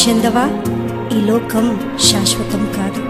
చెందవా? ఈ లోకం శాశ్వతం కాదు.